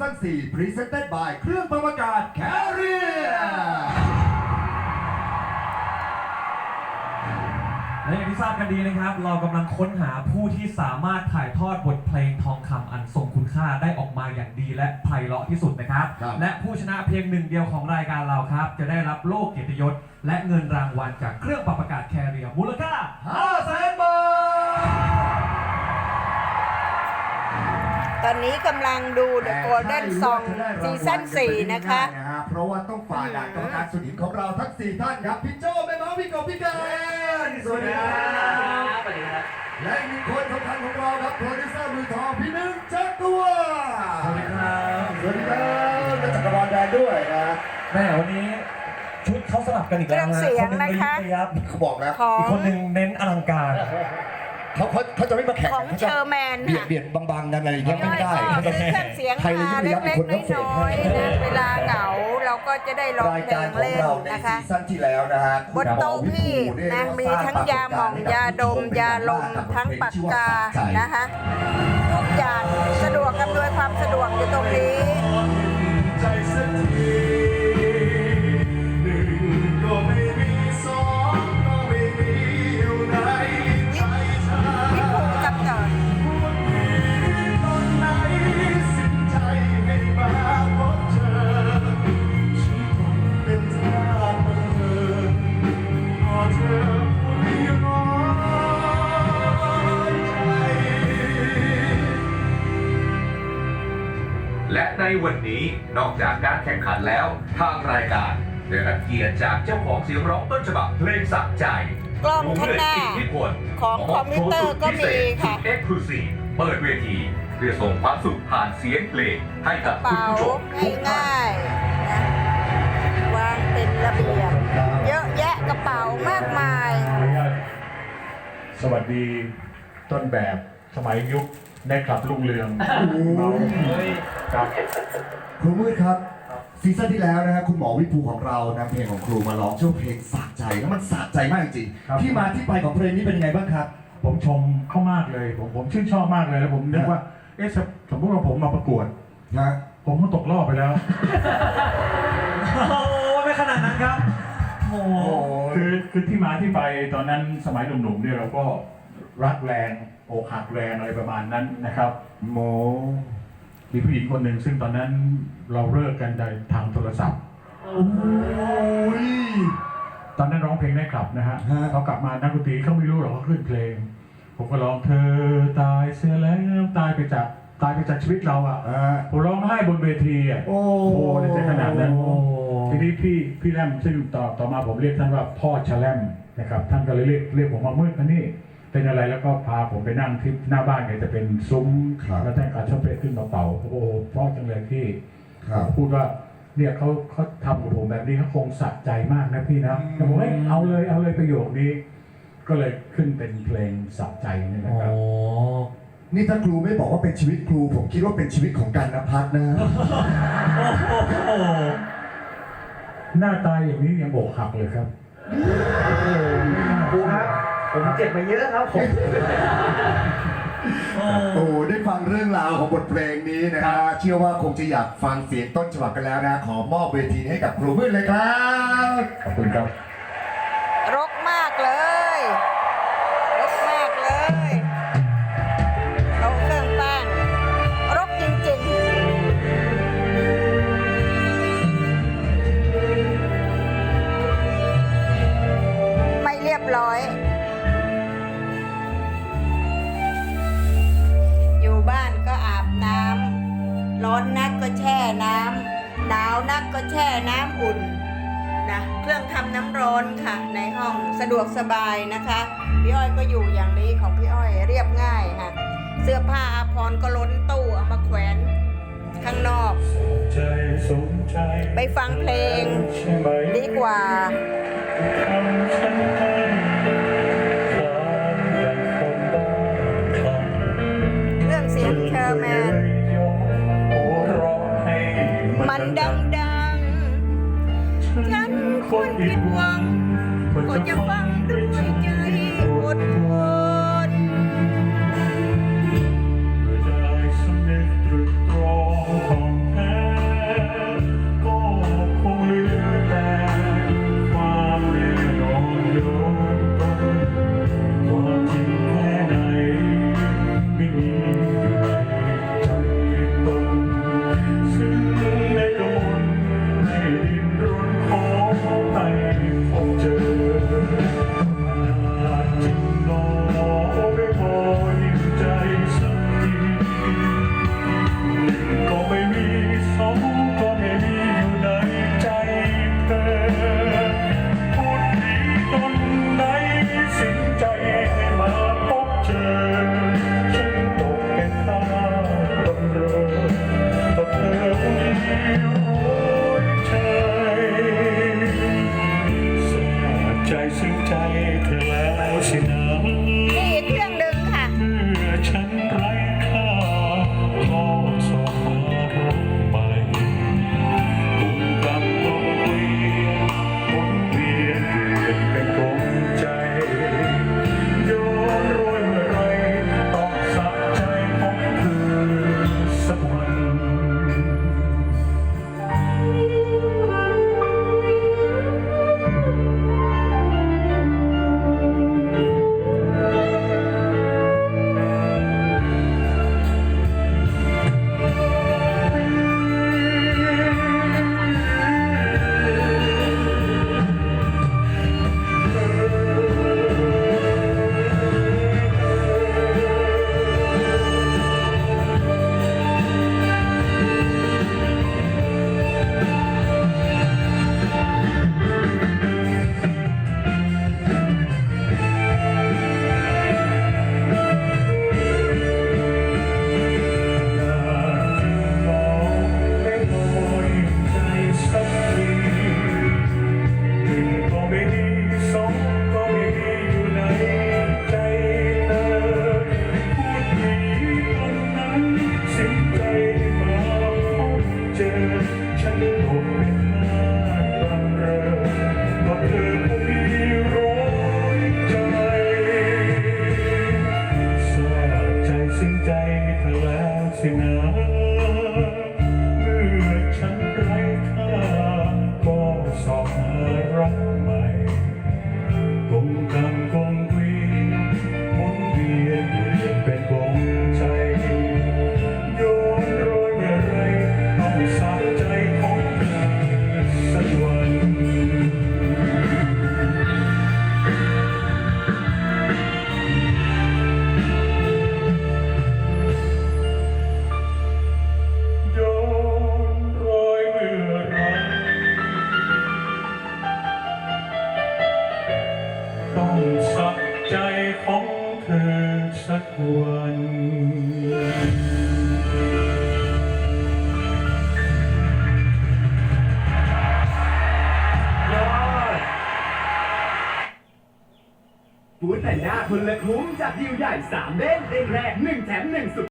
ซั่น4 Presented by เครื่องปรับอากาศ Carrier และอย่างที่ทราบกันดีนะครับ เรากำลังค้นหาผู้ที่สามารถถ่ายทอดบทเพลงทองคำอันทรงคุณค่าได้ออกมาอย่างดีและไพเราะที่สุดนะครับ ครับ และผู้ชนะเพียงหนึ่งเดียวของรายการเราครับ จะได้รับโล่เกียรติยศและเงินรางวัลจากเครื่องปรับอากาศแคเรียมูลค่า5แสนบาท ตอนนี้กำลังดู The Golden Song ซีซั่น4นะคะนะฮะเพราะว่าต้องฝ่าด่านกรรมการสุดหินของเราทั้ง 4 ท่านครับ พี่โจ้แม่หมาพี่กบพี่แกนสวัสดีครับและอีกหนึ่งคนสำคัญของเราครับโปรดิวเซอร์มือทองพี่หนึ่งจักรตัวสวัสดีครับสวัสดีครับและจักรวาลแดนด้วยนะแม่วันนี้ชุดเขาสลับกันอีกแล้วเครื่องเสียงนะคะคนหนึ่งระยิบระยับเขาบอกแล้วของอีกคนหนึ่งเน้นอลังการ เขาเขาเขาจะไม่มาแข่งของขาเชจะอร์แมนเบียดค่ะเบียดบางๆกันอะไรอย่างเงี้ยไม่ได้ย่อยก็ซื้อเครื่องเสียงใครเลยมายิ่งเล็ยับอีกคนต้องกเสๆกน้อยๆนะเวลาเหงาเราก็จะได้ร้องรายเพลการงของเล่นเราในนะคะซีซั่นที่แล้วนะฮะบนโต๊ะพี่นะมีทั้งยาหม่องยาดมยาลมทั้งปากกานะคะทุกอย่างสะดวกอำนวยความสะดวกอยู่ตรงนี้ วันนี้นอกจากการแข่งขันแล้ว ทางรายการได้รับเกียรติจากเจ้าของเสียงร้องต้นฉบับเพลงสักใจกล้องข้างหน้าผู้เลือกอิทธิพลของคอมพิวเตอร์ก็มีค่ะเอ็กซ์คลูซีเปิดเวที เพื่อส่งความสุขผ่านเสียงเพลงให้กับคุณเป๋าผู้ชมทุกท่านง่ายๆนะวางเป็นระเบียบ เยอะแยะกระเป๋ามากมายขออนุญาตสวัสดีต้นแบบสมัยยุค ในคลับลุงเรืองเราครับครูมืดครับซีซั่นที่แล้วนะฮะคุณหมอวิภูของเรานำเพลงของครูมาร้องชื่อเพลงสะใจแล้วมันสะใจมากจริงๆที่มาที่ไปของเพลงนี้เป็นยังไงบ้างครับ ผมชมเขามากเลย ผมผมชื่นชอบมากเลยแล้วผมนึกว่าเอ๊ะสมสมมติว่าผมมาประกวดนะผมก็ตกรอบไปแล้วโอ้ไม่ขนาดนั้นครับโอ้คือคือที่มาที่ไปตอนนั้นสมัยหนุ่มๆเนี่ยเราก็ รักแรงอกหักแรงอะไรประมาณนั้นนะครับโมมีผู้หญิงคนหนึ่งซึ่งตอนนั้นเราเลิกกันในทางโทรศัพท์โอ้ยตอนนั้นร้องเพลงได้กลับนะฮะฮะ เขากลับมานักดนตรีเขาไม่รู้หรอกเขาขึ้นเพลง ผมก็ร้องเธอตายเสียแล้วตายไปจากตายไปจากชีวิตเราอะอ่าผมร้องไห้บนเวทีอะ โอ้โหในใจขนาดนั้น ทีนี้พี่พี่แรมซึ่งต่อต่อมาผมเรียกท่านว่าพ่อชะแลมนะครับท่านก็เลยเรียกเรียกผมมามืดมานี่ เป็นอะไรแล้วก็พาผมไปนั่งที่หน้าบ้านเนี่ยจะเป็นซุ้มครับ แล้วท่านก็ชอบเพลขึ้นมาเป่าโอ้โหเพราะจังเลยพี่ครับ พูดว่าเนี่ยเขาเขาทำกับผมแบบนี้เขาคงสะใจมากนะพี่นะแต่ผมเฮ้ยเอาเลยเอาเลยประโยคนี้ ก็เลยขึ้นเป็นเพลงสะใจนี่นะครับ นี่ถ้าครูไม่บอกว่าเป็นชีวิตครู ผมคิดว่าเป็นชีวิตของการนภัสนะ หน้าตาอย่างนี้ยังอกหักเลยครับ ครูครับ ผมเจ็บมาเยอะครับผมโอ้ได้ฟังเรื่องราวของบทเพลงนี้นะฮะเชื่อว่าคงจะอยากฟังเสียงต้นฉบับกันแล้วนะ ขอมอบเวทีให้กับครูมืดเลยครับ ขอบคุณครับ ร้อนนักก็แช่น้ำหนาวนักก็แช่น้ำอุ่นนะเครื่องทำน้ำร้อนค่ะ ในห้องสะดวกสบายนะคะ พี่อ้อยก็อยู่อย่างนี้ของพี่อ้อยเรียบง่ายค่ะ เสื้อผ้าอาภรณ์ก็ล้นตู้เอามาแขวนข้างนอก ไปฟังเพลงดีกว่า งดัง ฉันควรผิดหวังควรจะฟังด้วยใจอดทน Maximum. วันฟูดแต่งหน้าคนละคุ้มจากดิวใหญ่ 3เด้งเด้งแรก 1 แถม 1 สุด